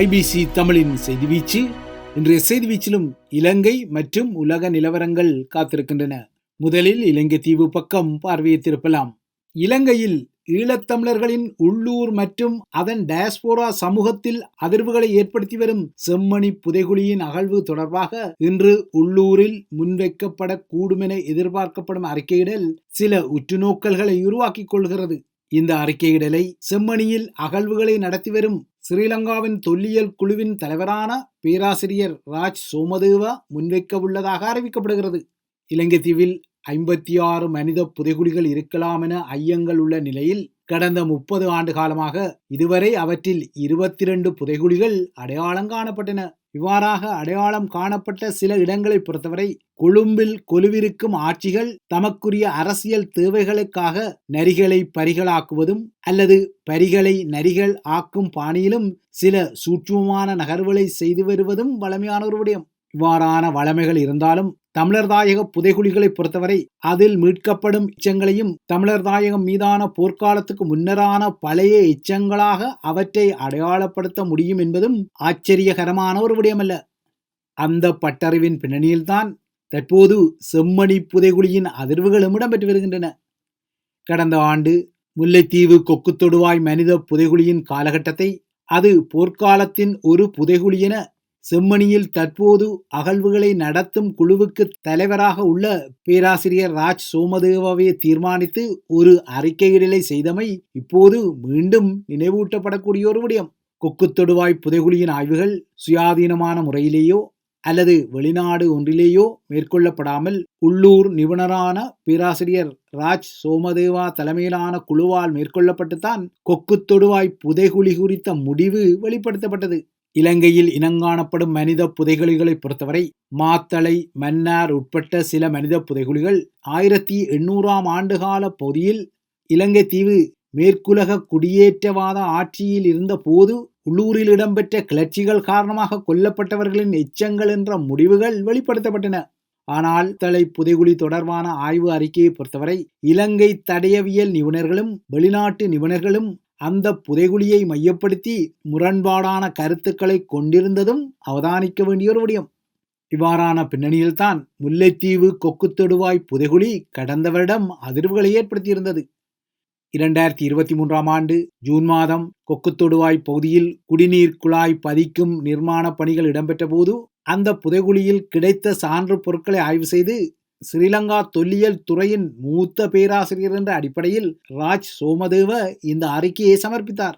IBC தமிழின் செய்தி வீச்சு. இன்றைய செய்தி வீச்சிலும் இலங்கை மற்றும் உலக நிலவரங்கள் காத்திருக்கின்றன. முதலில் இலங்கை தீவு பக்கம் பார்வையிட்டிருப்பலாம் இலங்கையில் ஈழத்தமிழர்களின் உள்ளூர் மற்றும் அதன் டயஸ்போரா சமூகத்தில் அதிர்வுகளை ஏற்படுத்தி வரும் செம்மணி புதைகுழியின் அகழ்வு தொடர்பாக இன்று உள்ளூரில் முன்வைக்கப்படக்கூடும் என எதிர்பார்க்கப்படும் அறிக்கையிடல் சில உற்றுநோக்கல்களை உருவாக்கிக் கொள்கிறது. இந்த அறிக்கையிடலை செம்மணியில் அகழ்வுகளை நடத்தி வரும் ஸ்ரீலங்காவின் தொல்லியல் குழுவின் தலைவரான பேராசிரியர் ராஜ் சோமதேவா முன்வைக்க உள்ளதாக அறிவிக்கப்படுகிறது. இலங்கை தீவில் ஐம்பத்தி ஆறு மனித புதைகுழிகள் இருக்கலாம் என ஐயங்கள் உள்ள நிலையில் கடந்த முப்பது ஆண்டு காலமாக இதுவரை அவற்றில் இருபத்தி இரண்டு புதைகுழிகள் அடையாளம் காணப்பட்டன. இவ்வாறாக அடையாளம் காணப்பட்ட சில இடங்களை பொறுத்தவரை கொழும்பில் கொலுவிருக்கும் ஆட்சிகள் தமக்குரிய அரசியல் தேவைகளுக்காக நரிகளை பரிகளாக்குவதும் அல்லது பரிகளை நரிகள் ஆக்கும் பாணியிலும் சில சூட்சுமமான நகர்வுகளை செய்து வருவதும் வளமையான ஒரு விடயம் இவ்வாறான வளமைகள் இருந்தாலும் தமிழர் தாயக புதைகுழிகளை பொறுத்தவரை அதில் மீட்கப்படும் எச்சங்களையும் தமிழர் தாயகம் மீதான போர்க்காலத்துக்கு முன்னரான பழைய எச்சங்களாக அவற்றை அடையாளப்படுத்த முடியும் என்பதும் ஆச்சரியகரமான ஒரு விடயமல்ல. அந்த பட்டறிவின் பின்னணியில்தான் தற்போது செம்மணி புதைகுழியின் அதிர்வுகளும் இடம்பெற்று வருகின்றன. கடந்த ஆண்டு முல்லைத்தீவு கொக்கு தொடுவாய் மனித புதைகுழியின் காலகட்டத்தை அது போர்க்காலத்தின் ஒரு புதைகுழி என செம்மணியில் தற்போது அகழ்வுகளை நடத்தும் குழுவுக்கு தலைவராக உள்ள பேராசிரியர் ராஜ் சோமதேவாவை தீர்மானித்து ஒரு அறிக்கையிடலை செய்தமை இப்போது மீண்டும் நினைவூட்டப்படக்கூடிய ஒரு விடயம். கொக்கு தொடுவாய் புதைகுழியின் ஆய்வுகள் சுயாதீனமான முறையிலேயோ அல்லது வெளிநாடு ஒன்றிலேயோ மேற்கொள்ளப்படாமல் உள்ளூர் நிபுணரான பேராசிரியர் ராஜ் சோமதேவா தலைமையிலான குழுவால் மேற்கொள்ளப்பட்டுத்தான் கொக்கு தொடுவாய் புதைகுழி குறித்த முடிவு வெளிப்படுத்தப்பட்டது. இலங்கையில் இனங்காணப்படும் மனித புதைகுழிகளை பொறுத்தவரை மாத்தளை மன்னார் உட்பட்ட சில மனித புதைகுழிகள் ஆயிரத்தி எண்ணூறாம் ஆண்டுகால பகுதியில் இலங்கை தீவு மேற்குலக குடியேற்றவாத ஆட்சியில் இருந்த போது உள்ளூரில் இடம்பெற்ற கிளர்ச்சிகள் காரணமாக கொல்லப்பட்டவர்களின் எச்சங்கள் என்ற முடிவுகள் வெளிப்படுத்தப்பட்டன. ஆனால் தலை புதைகுழி தொடர்பான ஆய்வு அறிக்கையை பொறுத்தவரை இலங்கை தடயவியல் நிபுணர்களும் வெளிநாட்டு நிபுணர்களும் அந்த புதைகுழியை மையப்படுத்தி முரண்பாடான கருத்துக்களை கொண்டிருந்ததும் அவதானிக்க வேண்டிய ஒரு விடயம். இவ்வாறான பின்னணியில்தான் முல்லைத்தீவு கொக்கு தொடுவாய் புதைகுழி கடந்த வருடம் அதிர்வுகளை ஏற்படுத்தியிருந்தது. இரண்டாயிரத்தி இருபத்தி மூன்றாம் ஆண்டு ஜூன் மாதம் கொக்கு தொடுவாய் பகுதியில் குடிநீர் குழாய் பதிக்கும் நிர்மாண பணிகள் இடம்பெற்ற போது அந்த புதைகுழியில் கிடைத்த சான்று பொருட்களை ஆய்வு செய்து ஸ்ரீலங்கா தொல்லியல் துறையின் மூத்த பேராசிரியர் என்ற அடிப்படையில் ராஜ் சோமதேவ இந்த அறிக்கையை சமர்ப்பித்தார்.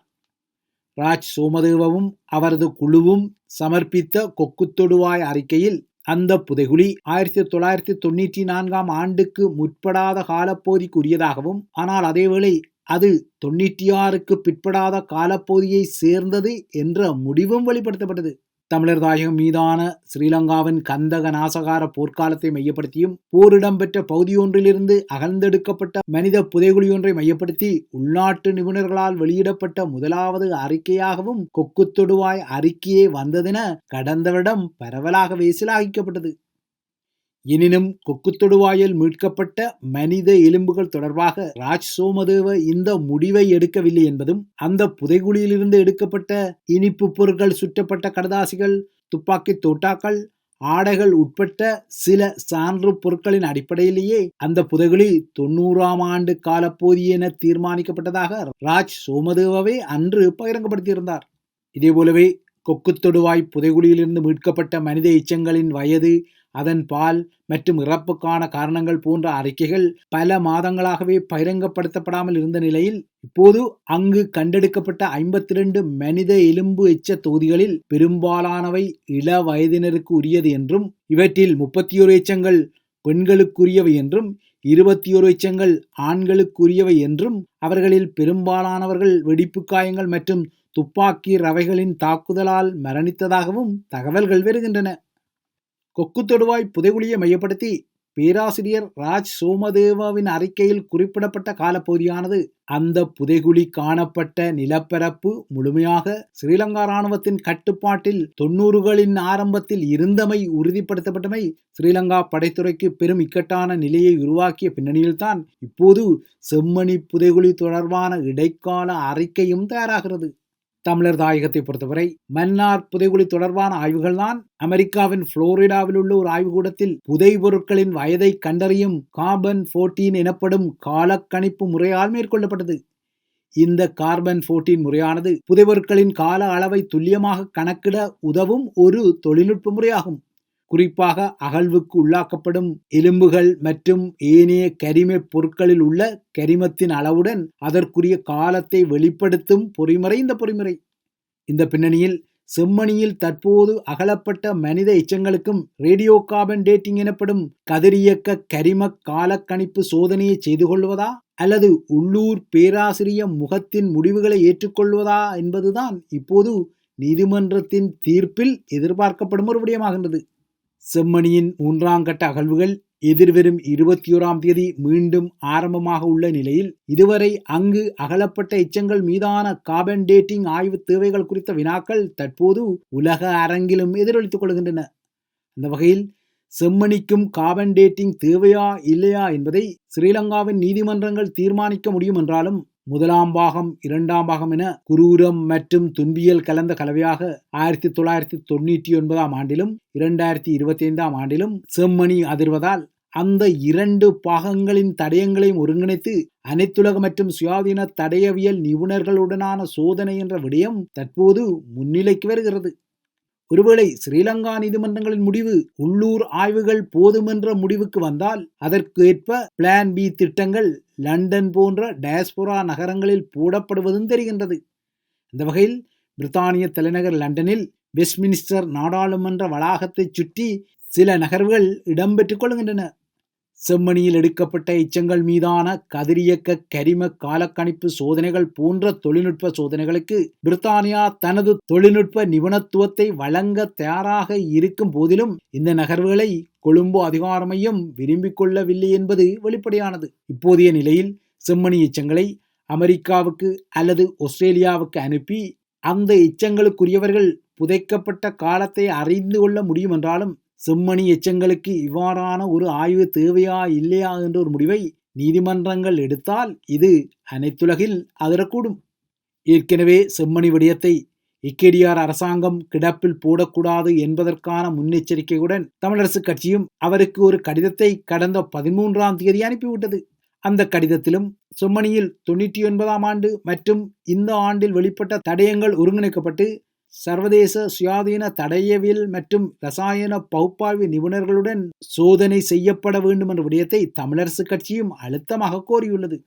ராஜ் சோமதேவவும் அவரது குழுவும் சமர்ப்பித்த கொக்கு தொடுவாய் அறிக்கையில் அந்த புதைகுழி ஆயிரத்தி தொள்ளாயிரத்தி தொண்ணூற்றி நான்காம் ஆண்டுக்கு முற்படாத காலப்போதிக்குரியதாகவும் ஆனால் அதேவேளை அது தொண்ணூற்றி ஆறுக்கு பிற்படாத காலப்போதியை சேர்ந்தது என்ற முடிவும் வெளிப்படுத்தப்பட்டது. தமிழர் தாயகம் மீதான ஸ்ரீலங்காவின் கந்தக நாசகார போர்க்காலத்தை மையப்படுத்தியும் போரிடம்பெற்ற பகுதியொன்றிலிருந்து அகழ்ந்தெடுக்கப்பட்ட மனித புதைகுழியொன்றை மையப்படுத்தி உள்நாட்டு நிபுணர்களால் வெளியிடப்பட்ட முதலாவது அறிக்கையாகவும் கொக்கு தொடுவாய் அறிக்கையே வந்ததென கடந்த வருடம் பரவலாகவே சிலாகிக்கப்பட்டது எனினும் கொக்கு தொடுவாயில் மீட்கப்பட்ட மனித எலும்புகள் தொடர்பாக ராஜ் சோமதேவ இந்த முடிவை எடுக்கவில்லை என்பதும் அந்த புதைகுழியிலிருந்து எடுக்கப்பட்ட இனிப்பு பொருட்கள் சுற்றப்பட்ட கடதாசிகள் துப்பாக்கி தோட்டாக்கள் ஆடைகள் உட்பட்ட சில சான்று பொருட்களின் அடிப்படையிலேயே அந்த புதைகுழி தொண்ணூறாம் ஆண்டு காலப்போதி என தீர்மானிக்கப்பட்டதாக ராஜ் சோமதேவவே அன்று பகிரங்கப்படுத்தியிருந்தார். இதேபோலவே கொக்கு தொடுவாய் புதைகுழியிலிருந்து மீட்கப்பட்ட மனித எச்சங்களின் வயது அதன் பால் மற்றும் இறப்புக்கான காரணங்கள் போன்ற அறிக்கைகள் பல மாதங்களாகவே பகிரங்கப்படுத்தப்படாமல் இருந்த நிலையில் இப்போது அங்கு கண்டெடுக்கப்பட்ட ஐம்பத்தி ரெண்டு மனித எலும்பு எச்ச தொகுதிகளில் பெரும்பாலானவை இள வயதினருக்கு உரியது என்றும் இவற்றில் முப்பத்தி ஒரு எச்சங்கள் பெண்களுக்குரியவை என்றும் இருபத்தி ஒரு எச்சங்கள் ஆண்களுக்குரியவை என்றும் அவர்களில் பெரும்பாலானவர்கள் வெடிப்பு காயங்கள் மற்றும் துப்பாக்கி ரவைகளின் தாக்குதலால் மரணித்ததாகவும் தகவல்கள் வருகின்றன. கொக்கு தொடுவாய் புதைகுழியை மையப்படுத்தி பேராசிரியர் ராஜ் சோமதேவாவின் அறிக்கையில் குறிப்பிடப்பட்ட காலப்பகுதியானது அந்த புதைகுழி காணப்பட்ட நிலப்பரப்பு முழுமையாக ஸ்ரீலங்கா ராணுவத்தின் கட்டுப்பாட்டில் தொன்னூறுகளின் ஆரம்பத்தில் இருந்தமை உறுதிப்படுத்தப்பட்டமை ஸ்ரீலங்கா படைத்துறைக்கு பெரும் இக்கட்டான நிலையை உருவாக்கிய பின்னணியில்தான் இப்போது செம்மணி புதைகுழி தொடர்பான இடைக்கால அறிக்கையும் தயாராகிறது. தமிழர் தாயகத்தை பொறுத்தவரை மன்னார் புதைகுழி தொடர்பான ஆய்வுகள்தான் அமெரிக்காவின் புளோரிடாவில் உள்ள ஒரு ஆய்வுக்கூடத்தில் புதை பொருட்களின் வயதை கண்டறியும் கார்பன் 14 எனப்படும் காலக்கணிப்பு முறையால் மேற்கொள்ளப்பட்டது. இந்த கார்பன் 14 முறையானது புதைபொருட்களின் கால அளவை துல்லியமாக கணக்கிட உதவும் ஒரு தொழில்நுட்ப முறையாகும். குறிப்பாக அகழ்வுக்கு உள்ளாக்கப்படும் எலும்புகள் மற்றும் ஏனைய கரிம பொருட்களில் உள்ள கரிமத்தின் அளவுடன் அதற்குரிய காலத்தை வெளிப்படுத்தும் பொறிமுறை இந்த பொறிமுறை. இந்த பின்னணியில் செம்மணியில் தற்போது அகலப்பட்ட மனித எச்சங்களுக்கும் ரேடியோ கார்பன் டேட்டிங் எனப்படும் கதிரியக்க கரிம காலக்கணிப்பு சோதனையை செய்து கொள்வதா? அல்லது உள்ளூர் பேராசிரிய முகத்தின் முடிவுகளை ஏற்றுக்கொள்வதா என்பதுதான் இப்போது நீதிமன்றத்தின் தீர்ப்பில் எதிர்பார்க்கப்படும் ஒரு விடயமாகின்றது. செம்மணியின் மூன்றாம் கட்ட அகழ்வுகள் எதிர்வரும் இருபத்தி ஓராம் தேதி மீண்டும் ஆரம்பமாக உள்ள நிலையில் இதுவரை அங்கு அகலப்பட்ட எச்சங்கள் மீதான கார்பன் டேட்டிங் ஆய்வு தேவைகள் குறித்த வினாக்கள் தற்போது உலக அரங்கிலும் எதிரொலித்துக் கொள்கின்றன. அந்த வகையில் செம்மணிக்கும் கார்பன் டேட்டிங் தேவையா இல்லையா என்பதை ஸ்ரீலங்காவின் நீதிமன்றங்கள் தீர்மானிக்க முடியும் என்றாலும் முதலாம் பாகம் இரண்டாம் பாகம் என குரூரம் மற்றும் துன்பியல் கலந்த கலவையாக ஆயிரத்தி தொள்ளாயிரத்தி தொண்ணூற்றி ஒன்பதாம் ஆண்டிலும் இரண்டாயிரத்தி இருபத்தி ஐந்தாம் ஆண்டிலும் செம்மணி அதிர்வதால் அந்த இரண்டு பாகங்களின் தடயங்களையும் ஒருங்கிணைத்து அனைத்துலக மற்றும் சுயாதீன தடயவியல் நிபுணர்களுடனான சோதனை என்ற விடயம் தற்போது முன்னிலைக்கு வருகிறது. ஒருவேளை ஸ்ரீலங்கா நீதிமன்றங்களின் முடிவு உள்ளூர் ஆய்வுகள் போதுமென்ற முடிவுக்கு வந்தால் அதற்கு ஏற்ப பிளான் பி திட்டங்கள் லண்டன் போன்ற டயஸ்போரா நகரங்களில் போடப்படுவதும் தெரிகின்றது. இந்த வகையில் பிரித்தானிய தலைநகர் லண்டனில் வெஸ்ட்மினிஸ்டர் நாடாளுமன்ற வளாகத்தைச் சுற்றி சில நகர்வுகள் இடம்பெற்றுக் கொள்கின்றன. செம்மணியில் எடுக்கப்பட்ட எச்சங்கள் மீதான கதிரியக்க கரிம காலக்கணிப்பு சோதனைகள் போன்ற தொழில்நுட்ப சோதனைகளுக்கு பிரித்தானியா தனது தொழில்நுட்ப நிபுணத்துவத்தை வழங்க தயாராக இருக்கும் போதிலும் இந்த நகர்வுகளை கொழும்பு அதிகார மையம் விரும்பிக் கொள்ளவில்லை என்பது வெளிப்படையானது. இப்போதைய நிலையில் செம்மணி எச்சங்களை அமெரிக்காவுக்கு அல்லது ஆஸ்திரேலியாவுக்கு அனுப்பி அந்த எச்சங்களுக்குரியவர்கள் புதைக்கப்பட்ட காலத்தை அறிந்து கொள்ள முடியும் என்றாலும் செம்மணி எச்சங்களுக்கு இவ்வாறான ஒரு ஆய்வு தேவையா இல்லையா என்ற ஒரு முடிவை நீதிமன்றங்கள் எடுத்தால் இது அனைத்துலகில் அதிரக்கூடும். ஏற்கனவே செம்மணி விடயத்தை இக்கேடிஆர் அரசாங்கம் கிடப்பில் போடக்கூடாது என்பதற்கான முன்னெச்சரிக்கையுடன் தமிழரசு கட்சியும் அவருக்கு ஒரு கடிதத்தை கடந்த பதிமூன்றாம் தேதி அனுப்பிவிட்டது. அந்த கடிதத்திலும் செம்மணியில் தொண்ணூற்றி ஒன்பதாம் ஆண்டு மற்றும் இந்த ஆண்டில் வெளிப்பட்ட தடயங்கள் ஒருங்கிணைக்கப்பட்டு சர்வதேச சுயாதீன தடயவியல் மற்றும் ரசாயன பகுப்பாய்வு நிபுணர்களுடன் சோதனை செய்யப்பட வேண்டும் என்ற விடயத்தை தமிழரசு கட்சியும் அழுத்தமாக கோரியுள்ளது.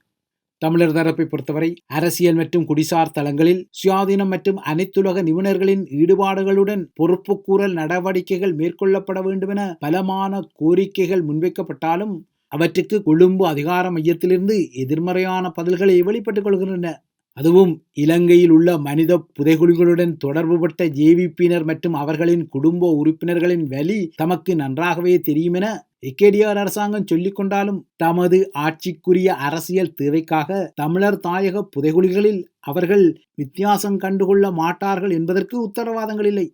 தமிழர் தரப்பை பொறுத்தவரை அரசியல் மற்றும் குடிசார் தளங்களில் சுயாதீனம் மற்றும் அனைத்துலக நிபுணர்களின் ஈடுபாடுகளுடன் பொறுப்புக்கூறல் நடவடிக்கைகள் மேற்கொள்ளப்பட வேண்டும் என பலமான கோரிக்கைகள் முன்வைக்கப்பட்டாலும் அவற்றுக்கு கொழும்பு அதிகார மையத்திலிருந்து எதிர்மறையான பதில்களை வெளிப்பட்டுக் கொள்கின்றன. அதுவும் இலங்கையில் உள்ள மனித புதைகுழிகளுடன் தொடர்புபட்ட ஜேவிபியினர் மற்றும் அவர்களின் குடும்ப உறுப்பினர்களின் வலி தமக்கு நன்றாகவே தெரியும் என எக்கேடிஆர் அரசாங்கம் சொல்லிக் கொண்டாலும் தமது ஆட்சிக்குரிய அரசியல் தேவைக்காக தமிழர் தாயக புதைகுழிகளில் அவர்கள் வித்தியாசம் கண்டுகொள்ள மாட்டார்கள் என்பதற்கு உத்தரவாதங்கள் இல்லை.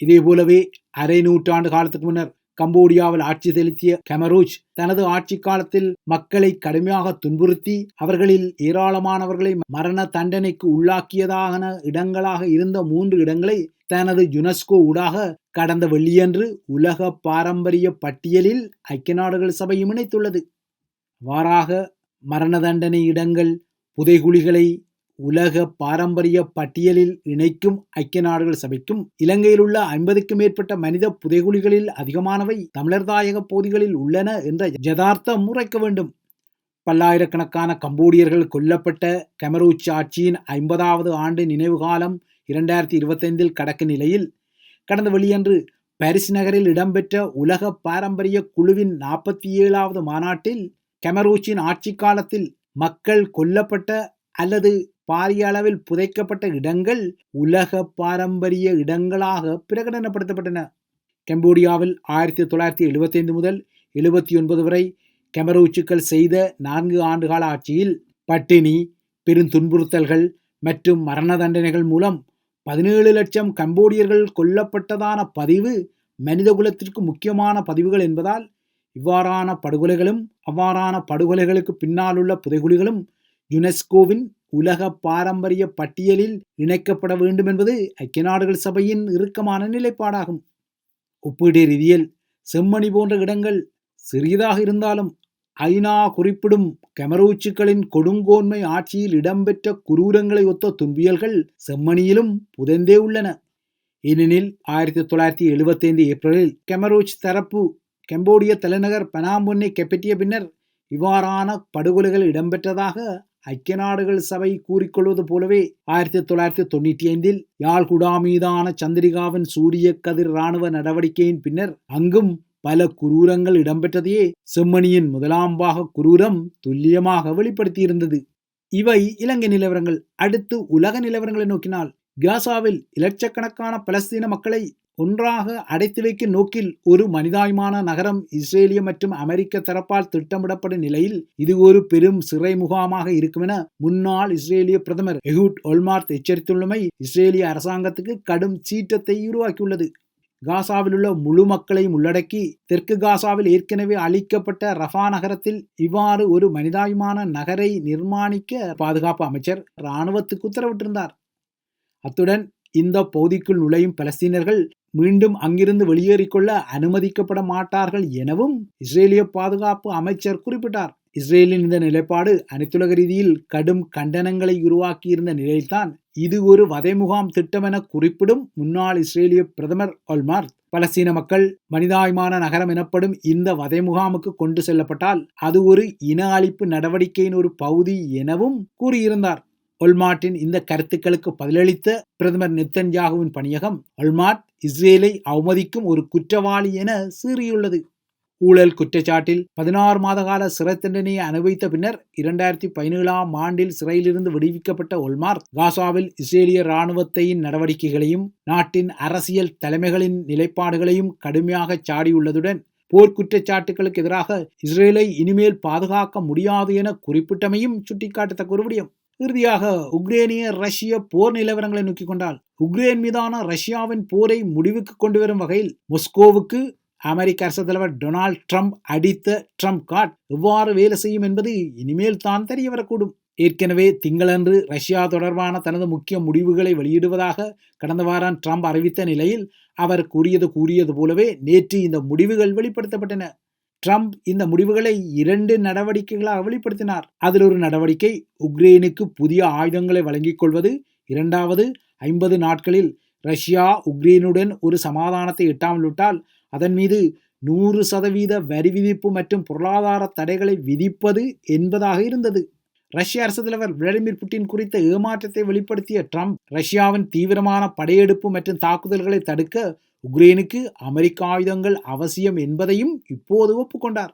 இதே போலவே அரை நூற்றாண்டு காலத்துக்கு முன்னர் கம்போடியாவில் ஆட்சி செலுத்திய கெமரூஜ் தனது ஆட்சி காலத்தில் மக்களை கடுமையாக துன்புறுத்தி அவர்களில் ஏராளமானவர்களை மரண தண்டனைக்கு உள்ளாக்கியதான இடங்களாக இருந்த மூன்று இடங்களை தனது யுனெஸ்கோ ஊடாக கடந்த வெள்ளியன்று உலக பாரம்பரிய பட்டியலில் ஐக்கிய நாடுகள் சபையும் இணைத்துள்ளது. வாராக மரண தண்டனை இடங்கள் புதைகுழிகளை உலக பாரம்பரிய பட்டியலில் இணைக்கும் ஐக்கிய நாடுகள் சபைக்கும் இலங்கையில் உள்ள ஐம்பதுக்கும் மேற்பட்ட மனித புதைகுழிகளில் அதிகமானவை தமிழர்தாயக பகுதிகளில் உள்ளன என்ற யதார்த்தம் உரைக்க வேண்டும். பல்லாயிரக்கணக்கான கம்போடியர்கள் கொல்லப்பட்ட கெமரூச் ஆட்சியின் ஐம்பதாவது ஆண்டு நினைவு காலம் இரண்டாயிரத்தி இருபத்தைந்தில் கடக்கும் நிலையில் கடந்த வெளியன்று பாரிஸ் நகரில் இடம்பெற்ற உலக பாரம்பரிய குழுவின் நாற்பத்தி ஏழாவது மாநாட்டில் கெமரூச்சின் ஆட்சி காலத்தில் மக்கள் கொல்லப்பட்ட அல்லது பாரிய அளவில் புதைக்கப்பட்ட இடங்கள் உலக பாரம்பரிய இடங்களாக பிரகடனப்படுத்தப்பட்டன. கம்போடியாவில் ஆயிரத்தி தொள்ளாயிரத்தி எழுபத்தைந்து முதல் எழுபத்தி ஒன்பது வரை கெமரூச்சுக்கள் செய்த நான்கு ஆண்டுகால ஆட்சியில் பட்டினி பெருந்துன்புறுத்தல்கள் மற்றும் மரண தண்டனைகள் மூலம் பதினேழு லட்சம் கம்போடியர்கள் கொல்லப்பட்டதான பதிவு மனிதகுலத்திற்கு முக்கியமான பதிவுகள் என்பதால் இவ்வாறான படுகொலைகளும் அவ்வாறான படுகொலைகளுக்கு பின்னால் உள்ள புதைகுழிகளும் யுனெஸ்கோவின் உலக பாரம்பரிய பட்டியலில் இணைக்கப்பட வேண்டும் என்பது ஐக்கிய நாடுகள் சபையின் இறுக்கமான நிலைப்பாடாகும். ஒப்பீடு ரீதியில் செம்மணி போன்ற இடங்கள் சிறியதாக இருந்தாலும் ஐநா குறிப்பிடும் கெமரூச்சுக்களின் கொடுங்கோன்மை ஆட்சியில் இடம்பெற்ற குரூரங்களை ஒத்த துன்பியல்கள் செம்மணியிலும் புதைந்தே உள்ளன. ஏனெனில் ஆயிரத்தி தொள்ளாயிரத்தி எழுபத்தைந்து ஏப்ரலில் கெமரூச் தரப்பு கம்போடிய தலைநகர் பனாம்பொன்னை கைப்பற்றிய பின்னர் இவ்வாறான படுகொலைகள் இடம்பெற்றதாக ஐக்கிய நாடுகள் சபை கூறிக்கொள்வது போலவே ஆயிரத்தி தொள்ளாயிரத்தி தொண்ணூற்றி ஐந்தில் யாழ்குடா மீதான சந்திரிகாவின் சூரிய கதிர் இராணுவ நடவடிக்கையின் பின்னர் அங்கும் பல குரூரங்கள் இடம்பெற்றதையே செம்மணியின் முதலாம் பாக குரூரம் துல்லியமாக வெளிப்படுத்தியிருந்தது. இவை இலங்கை நிலவரங்கள். அடுத்து உலக நிலவரங்களை நோக்கினால் காசாவில் இலட்சக்கணக்கான பலஸ்தீன மக்களை ஒன்றாக அடைத்து வைக்கும் நோக்கில் ஒரு மனிதாயமான நகரம் இஸ்ரேலிய மற்றும் அமெரிக்க தரப்பால் திட்டமிடப்படும் நிலையில் இது ஒரு பெரும் சிறை முகாமாக இருக்கும் என முன்னாள் இஸ்ரேலிய பிரதமர் எஹூட் ஒல்மார்த் எச்சரித்துள்ளமை இஸ்ரேலிய அரசாங்கத்துக்கு கடும் சீற்றத்தை உருவாக்கியுள்ளது. காசாவில் உள்ள முழு மக்களையும் உள்ளடக்கி தெற்கு காசாவில் ஏற்கனவே அளிக்கப்பட்ட ரஃபா நகரத்தில் இவ்வாறு ஒரு மனிதாயுமான நகரை நிர்மாணிக்க பாதுகாப்பு அமைச்சர் இராணுவத்துக்கு உத்தரவிட்டிருந்தார். அத்துடன் இந்த பகுதிக்குள் நுழையும் பலஸ்தீனர்கள் மீண்டும் அங்கிருந்து வெளியேறிக்கொள்ள அனுமதிக்கப்பட மாட்டார்கள் எனவும் இஸ்ரேலிய பாதுகாப்பு அமைச்சர் குறிப்பிட்டார். இஸ்ரேலின் இந்த நிலைப்பாடு அனைத்துலக ரீதியில் கடும் கண்டனங்களை உருவாக்கியிருந்த நிலையில்தான் இது ஒரு வதை முகாம் திட்டம் என குறிப்பிடும் முன்னாள் இஸ்ரேலிய பிரதமர் ஒல்மார்த் பலஸ்தீன மக்கள் மனிதாயமான நகரம் எனப்படும் இந்த வதை முகாமுக்கு கொண்டு செல்லப்பட்டால் அது ஒரு இன அழிப்பு நடவடிக்கையின் ஒரு பகுதி எனவும் கூறியிருந்தார். ஒல்மார்ட்டின் இந்த கருத்துக்களுக்கு பதிலளித்த பிரதமர் நெத்தன்யாகுவின் பணியகம் ஒல்மார்ட் இஸ்ரேலை அவமதிக்கும் ஒரு குற்றவாளி என சீறியுள்ளது. ஊழல் குற்றச்சாட்டில் பதினாறு மாத கால சிறை தண்டனையை அனுபவித்த பின்னர் இரண்டாயிரத்தி பதினேழாம் ஆண்டில் சிறையிலிருந்து விடுவிக்கப்பட்ட ஒல்மார்க் காசாவில் இஸ்ரேலிய இராணுவத்தையின் நடவடிக்கைகளையும் நாட்டின் அரசியல் தலைமைகளின் நிலைப்பாடுகளையும் கடுமையாக சாடியுள்ளதுடன் போர்க்குற்றச்சாட்டுகளுக்கு எதிராக இஸ்ரேலை இனிமேல் பாதுகாக்க முடியாது என குறிப்பிட்டமையும் சுட்டிக்காட்டத்தக்க ஒரு விடயம். இறுதியாக உக்ரேனிய ரஷ்ய போர் நிலவரங்களை நோக்கிக் கொண்டால் உக்ரேன் மீதான ரஷ்யாவின் போரை முடிவுக்கு கொண்டு வரும் வகையில் மொஸ்கோவுக்கு அமெரிக்க அரசு தலைவர் டொனால்ட் ட்ரம்ப் அடித்த ட்ரம்ப் கார்ட் எவ்வாறு வேலை செய்யும் என்பது இனிமேல் தான் தெரிய வரக்கூடும். ஏற்கனவே திங்களன்று ரஷ்யா தொடர்பான தனது முக்கிய முடிவுகளை வெளியிடுவதாக கடந்த வாரம் ட்ரம்ப் அறிவித்த நிலையில் அவர் கூறியது கூறியது போலவே நேற்று இந்த முடிவுகள் வெளிப்படுத்தப்பட்டன. ட்ரம்ப் இந்த முடிவுகளை இரண்டு நடவடிக்கைகளாக வெளிப்படுத்தினார். அதில் ஒரு நடவடிக்கை உக்ரைனுக்கு புதிய ஆயுதங்களை வழங்கிக் கொள்வது. இரண்டாவது ஐம்பது நாட்களில் ரஷ்யா உக்ரைனுடன் ஒரு சமாதானத்தை எட்டாமல் விட்டால் அதன் மீது நூறு சதவீத வரி விதிப்பு மற்றும் பொருளாதார தடைகளை விதிப்பது என்பதாக இருந்தது. ரஷ்ய அரசு தலைவர் விளாடிமிர் புட்டின் குறித்த ஏமாற்றத்தை வெளிப்படுத்திய ட்ரம்ப் ரஷ்யாவின் தீவிரமான படையெடுப்பு மற்றும் தாக்குதல்களை தடுக்க உக்ரைனுக்கு அமெரிக்க ஆயுதங்கள் அவசியம் என்பதையும் இப்போது ஒப்புக்கொண்டார்.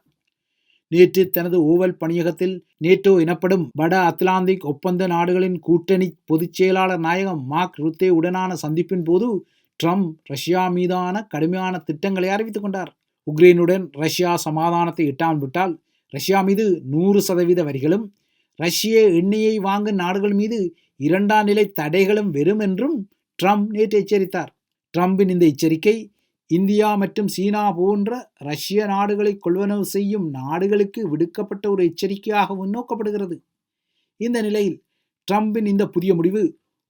நேற்று தனது ஓவல் பணியகத்தில் நேட்டோ எனப்படும் வட அத்லாந்திக் ஒப்பந்த நாடுகளின் கூட்டணி பொதுச் செயலாளர் நாயகம் மார்க் ருத்தே உடனான சந்திப்பின் போது ட்ரம்ப் ரஷ்யா மீதான கடுமையான திட்டங்களை அறிவித்துக் கொண்டார். உக்ரைனுடன் ரஷ்யா சமாதானத்தை எட்டாமல் விட்டால் ரஷ்யா மீது நூறு சதவீத வரிகளும் ரஷ்ய எண்ணெயை வாங்கும் நாடுகள் மீது இரண்டாம் நிலை தடைகளும் வெறும் என்றும் ட்ரம்ப் நேற்று எச்சரித்தார். ட்ரம்பின் இந்த எச்சரிக்கை இந்தியா மற்றும் சீனா போன்ற ரஷ்ய நாடுகளை கொள்வனவு செய்யும் நாடுகளுக்கு விடுக்கப்பட்ட ஒரு எச்சரிக்கையாக முன்னோக்கப்படுகிறது. இந்த நிலையில் ட்ரம்பின் இந்த புதிய முடிவு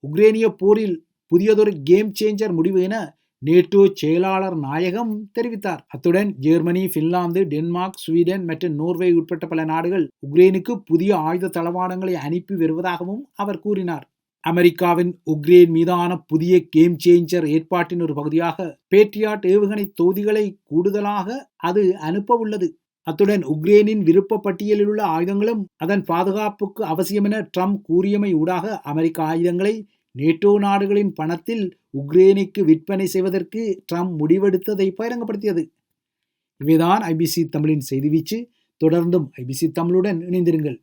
உக்ரேனிய போரில் புதியதொரு கேம் சேஞ்சர் முடிவு என நேட்டோ செயலாளர் நாயகம் தெரிவித்தார். அத்துடன் ஜெர்மனி பின்லாந்து டென்மார்க் ஸ்வீடன் மற்றும் நோர்வே உட்பட்ட பல நாடுகள் உக்ரைனுக்கு புதிய ஆயுத தளவாடங்களை அனுப்பி வருவதாகவும் அவர் கூறினார். அமெரிக்காவின் உக்ரைன் மீதான புதிய கேம் சேஞ்சர் ஏற்பாட்டின் ஒரு பகுதியாக பேட்ரியாட் ஏவுகணை தொகுதிகளை கூடுதலாக அது அனுப்ப உள்ளது. அத்துடன் உக்ரைனின் விருப்ப பட்டியலில் உள்ள ஆயுதங்களும் அதன் பாதுகாப்புக்கு அவசியம் என ட்ரம்ப் கூறியமை ஊடாக அமெரிக்க ஆயுதங்களை நேட்டோ நாடுகளின் பணத்தில் உக்ரைனுக்கு விற்பனை செய்வதற்கு ட்ரம்ப் முடிவெடுத்ததை பகிரங்கப்படுத்தியது. இவைதான் ஐபிசி தமிழின் செய்தி வீச்சு. தொடர்ந்தும் ஐபிசி தமிழுடன் இணைந்திருங்கள்.